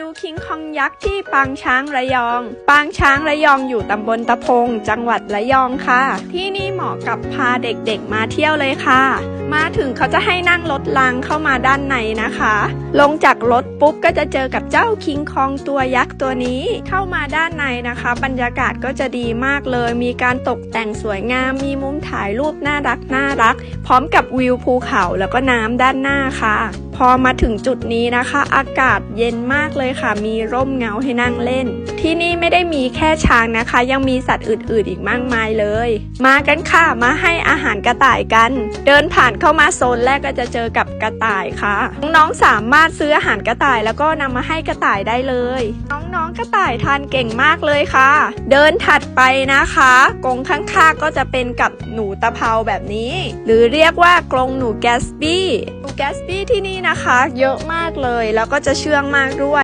ดูคิงคองยักษ์ที่ปางช้างระยอง ปางช้างระยองอยู่ตำบลตะพง จังหวัดระยองค่ะ ที่นี่เหมาะกับพาเด็กๆมาเที่ยวเลยค่ะ มาถึงเขาจะให้นั่งรถรางเข้ามาด้านในนะคะ ลงจากรถปุ๊บก็จะเจอกับเจ้าคิงคองตัวยักษ์ตัวนี้ เข้ามาด้านในนะคะ บรรยากาศก็จะดีมากเลย มีการตกแต่งสวยงาม มีมุมถ่ายรูปน่ารักน่ารัก พร้อมกับวิวภูเขาแล้วก็น้ำด้านหน้าค่ะ พอมาถึงจุดนี้นะคะ อากาศเย็นมากเลยค่ะ มีร่มเงาให้นั่งเล่น ที่นี่ไม่ได้มีแค่ช้างนะคะ ยังมีสัตว์อื่นๆ อีกมากมายเลย มากันค่ะมาให้อาหารกระต่ายกัน เดินผ่านเข้ามาโซนแรกก็จะเจอกับกระต่ายค่ะ น้องๆสามารถซื้ออาหารกระต่ายแล้วก็นำมาให้กระต่ายได้เลย น้องๆกระต่ายทานเก่งมากเลยค่ะ เดินถัดไปนะคะกรงข้างๆก็จะเป็นกับหนูตะเภาแบบนี้ หรือเรียกว่ากรงหนูแกสบี้หนูแกสบี้ที่นี่นะคะ เยอะมากเลย แล้วก็จะเชื่องมากด้วย